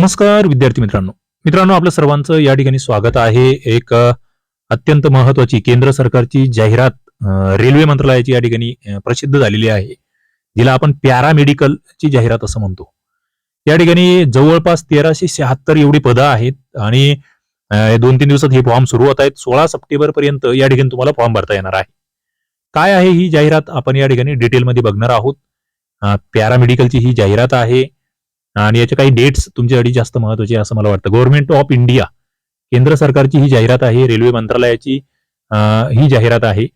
नमस्कार विद्यार्थी मित्रांनो. मित्रांनो आपलं सर्वांचं या ठिकाणी स्वागत आहे. एक अत्यंत महत्वाची केंद्र सरकारची जाहिरात रेल्वे मंत्रालयाची या ठिकाणी प्रसिद्ध झालेली आहे. जिला आपण पॅरामेडिकल ची जाहिरात असं म्हणतो. या ठिकाणी जवळपास तेराशे शहात्तर एवढी पदं आहेत आणि दोन तीन दिवसात हे फॉर्म सुरू होत आहेत. सोळा सप्टेंबर पर्यंत या ठिकाणी तुम्हाला फॉर्म भरता येणार आहे. काय आहे ही जाहिरात? आपण या ठिकाणी डिटेलमध्ये बघणार आहोत. अ, पॅरामेडिकलची ही जाहिरात आहे. आणि याचे काही डेट्स तुमच्यासाठी जास्त महत्त्वाचे असं मला वाटतं. गव्हर्नमेंट ऑफ इंडिया केंद्र सरकारची ही जाहिरात आहे रेल्वे मंत्रालयाची ही जाहिरात आहे.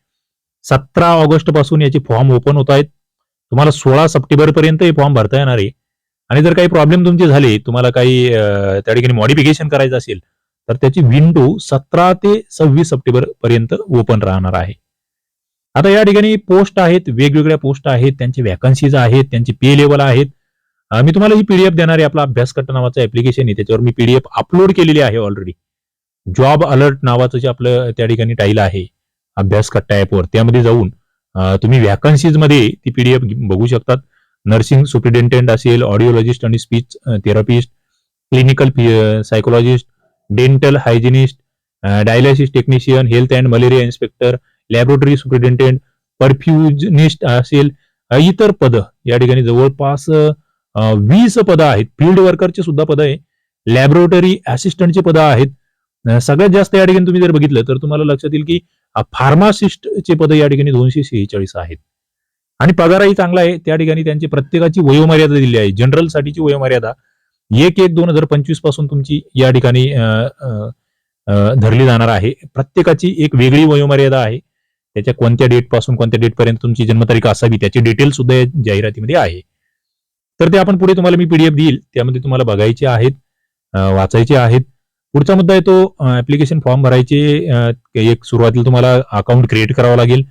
सतरा ऑगस्टपासून याचे फॉर्म ओपन होत आहेत. तुम्हाला सोळा सप्टेंबर पर्यंत हे फॉर्म भरता येणार आहे. आणि जर काही प्रॉब्लेम तुमचे झाले तुम्हाला काही त्या ठिकाणी मॉडिफिकेशन करायचं असेल तर त्याची विंडो सतरा ते सव्वीस सप्टेंबर पर्यंत ओपन राहणार आहे. आता या ठिकाणी पोस्ट आहेत वेगवेगळ्या पोस्ट आहेत त्यांचे वॅकन्सीज आहेत त्यांचे पे लेवल आहेत. मी तुम्हाला ही पीडीएफ देणार आहे. आपला अभ्यासकट्टा नावाचं ऍप्लिकेशन आहे. त्याच्यावर मी पीडीएफ अपलोड केलेली आहे ऑलरेडी जॉब अलर्ट नावाचं जे आपलं त्या ठिकाणी टाईल आहे अभ्यासकट्टा ऍपवर त्यामध्ये जाऊन तुम्ही व्हॅकन्सीजमध्ये ती पीडीएफ बघू शकतात. नर्सिंग सुप्रिटेंडेंट असेल ऑडिओलॉजिस्ट आणि speech therapist clinical psychologist dental hygienist dialysis technician health and malaria inspector laboratory superintendent perfusionist असेल इतर पद या ठिकाणी जवळपास वीस पदं आहेत. फील्ड वर्करची सुद्धा पदं आहे. लॅबोरेटरी असिस्टंटची पदं आहेत. सगळ्यात जास्त या ठिकाणी तुम्ही जर बघितलं तर तुम्हाला लक्षात येईल की फार्मासिस्टचे पद या ठिकाणी दोनशे शेहेचाळीस आहेत. आणि पगारही चांगला आहे. त्या ठिकाणी त्यांची प्रत्येकाची वयोमर्यादा दिली आहे. जनरलसाठीची वयोमर्यादा एक एक दोन हजार पंचवीसपासून तुमची या ठिकाणी धरली जाणार आहे. प्रत्येकाची एक वेगळी वयोमर्यादा आहे. त्याच्या कोणत्या डेटपासून कोणत्या डेट पर्यंत तुमची जन्मतारीख असावी त्याची डिटेल सुद्धा या जाहिरातीमध्ये आहे. तर ते आपण पुढे तुम्हाला मी पीडीएफ देईल. त्यामध्ये तुम्हाला बघायचे आहेत वाचायचे आहेत. पुढचा मुद्दा आहे तो ऍप्लिकेशन फॉर्म भरायचे एक सुरुवातीला तुम्हाला अकाउंट क्रिएट करावं लागेल.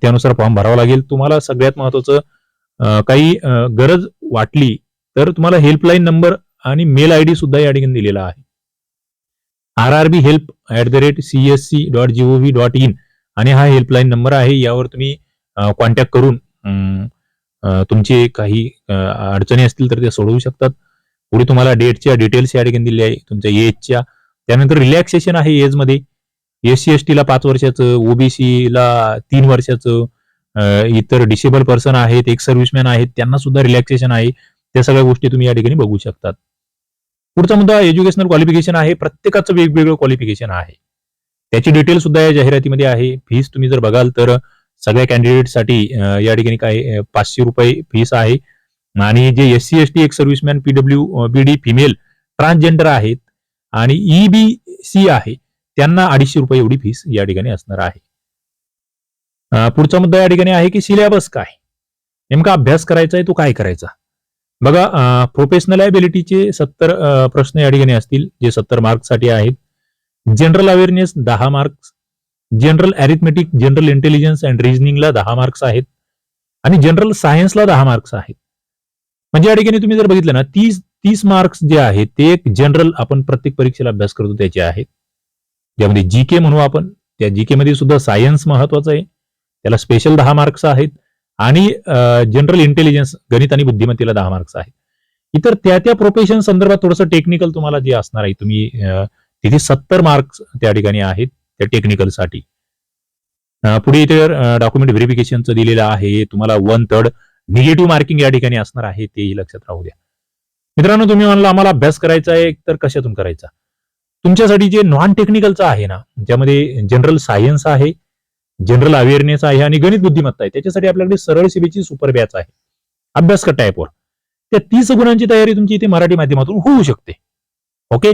त्यानुसार फॉर्म भरावा लागेल. तुम्हाला सगळ्यात महत्वाचं काही गरज वाटली तर तुम्हाला हेल्पलाईन नंबर आणि मेल आय डी सुद्धा या ठिकाणी दिलेला आहे. R R B help at the rate C S C dot gov dot in आणि हा हेल्पलाईन नंबर आहे. यावर तुम्ही कॉन्टॅक्ट करून तुमचे काही अडचणी असतील तर त्या सोडवू शकतात. पुढे तुम्हाला डेटच्या डिटेल्स या ठिकाणी दिले आहे. तुमच्या एजच्या त्यानंतर रिलॅक्सेशन आहे एजमध्ये. एस सी एस टीला पाच वर्षाचं ओबीसीला तीन वर्षाचं इतर डिसेबल पर्सन आहेत एक सर्व्हिसमॅन आहेत त्यांना सुद्धा रिलॅक्सेशन आहे. त्या सगळ्या गोष्टी तुम्ही या ठिकाणी बघू शकतात. पुढचा मुद्दा एज्युकेशनल क्वालिफिकेशन आहे. प्रत्येकाचं वेगवेगळं क्वालिफिकेशन आहे. त्याची डिटेल सुद्धा या जाहिरातीमध्ये आहे. फीस तुम्ही जर बघाल तर सगळ्या कॅन्डिडेटसाठी या ठिकाणी काय पाचशे रुपये फीस आहे. आणि जे एस सी एस टी एक serviceman PW B D female transgender आहेत आणि ई बी सी आहे त्यांना अडीचशे रुपये एवढी फीस या ठिकाणी असणार आहे. पुढचा मुद्दा या ठिकाणी आहे की सिलेबस काय? नेमका अभ्यास करायचा आहे तो काय करायचा? बघा प्रोफेशनल ॲबिलिटीचे सत्तर प्रश्न या ठिकाणी असतील जे सत्तर मार्क्ससाठी आहेत. जनरल अवेअरनेस दहा marks general arithmetic general intelligence and रिझनिंगला दहा मार्क्स आहेत आणि जनरल सायन्सला दहा मार्क्स आहेत. म्हणजे या ठिकाणी तुम्ही जर बघितलं ना तीस तीस मार्क्स जे आहेत ते एक जनरल आपण प्रत्येक परीक्षेला अभ्यास करतो त्याचे आहेत. ज्यामध्ये जी के म्हणू आपण त्या जी के मध्ये सुद्धा सायन्स महत्वाचं आहे. त्याला स्पेशल दहा मार्क्स आहेत आणि जनरल इंटेलिजन्स गणित आणि बुद्धिमत्तेला दहा मार्क्स आहेत. इतर त्या त्या प्रोफेशन संदर्भात थोडंसं टेक्निकल तुम्हाला जे असणार आहे तुम्ही तिथे सत्तर मार्क्स त्या ठिकाणी आहेत. त्या टेक्निकलसाठी पुढे इथे डॉक्युमेंट व्हेरिफिकेशनचं दिलेलं आहे. तुम्हाला वन थर्ड निगेटिव्ह मार्किंग या ठिकाणी असणार आहे तेही लक्षात राहू द्या. मित्रांनो तुम्ही म्हणला आम्हाला अभ्यास करायचा आहे तर कशातून करायचा? तुमच्यासाठी जे नॉन टेक्निकलचं आहे ना ज्यामध्ये जनरल सायन्स आहे जनरल अवेअरनेस आहे आणि गणित बुद्धिमत्ता आहे त्याच्यासाठी आपल्याकडे सरळ सेवेची सुपर बॅच आहे. अभ्यास कट्टा ऍपवर त्या तीस गुणांची तयारी तुमची इथे मराठी माध्यमातून होऊ शकते. ओके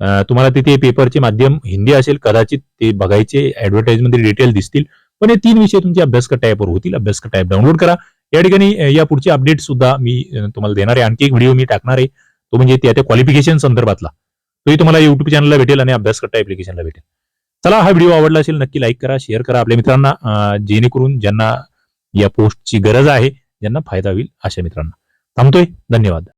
तुम्हाला तिथे पेपरचे माध्यम हिंदी असेल कदाचित ते बघायचे ऍडव्हर्टाईजमध्ये डिटेल दिसतील. पण हे तीन विषय तुमचे अभ्यास कट्टा होतील. अभ्यासक टाईप डाउनलोड करा. या ठिकाणी या पुढचे अपडेट सुद्धा मी तुम्हाला देणार आहे. आणखी एक व्हिडिओ मी टाकणार आहे. तो म्हणजे त्या त्या क्वालिफिकेशन संदर्भातला. तोही तुम्हाला युट्यूब चॅनलला भेटेल आणि अभ्यास कट्टा ऍप्लिकेशनला भेटेल. चला हा व्हिडिओ आवडला असेल नक्की लाईक करा शेअर करा आपल्या मित्रांना जेणेकरून ज्यांना या पोस्टची गरज आहे ज्यांना फायदा होईल अशा मित्रांना. थांबतोय. धन्यवाद.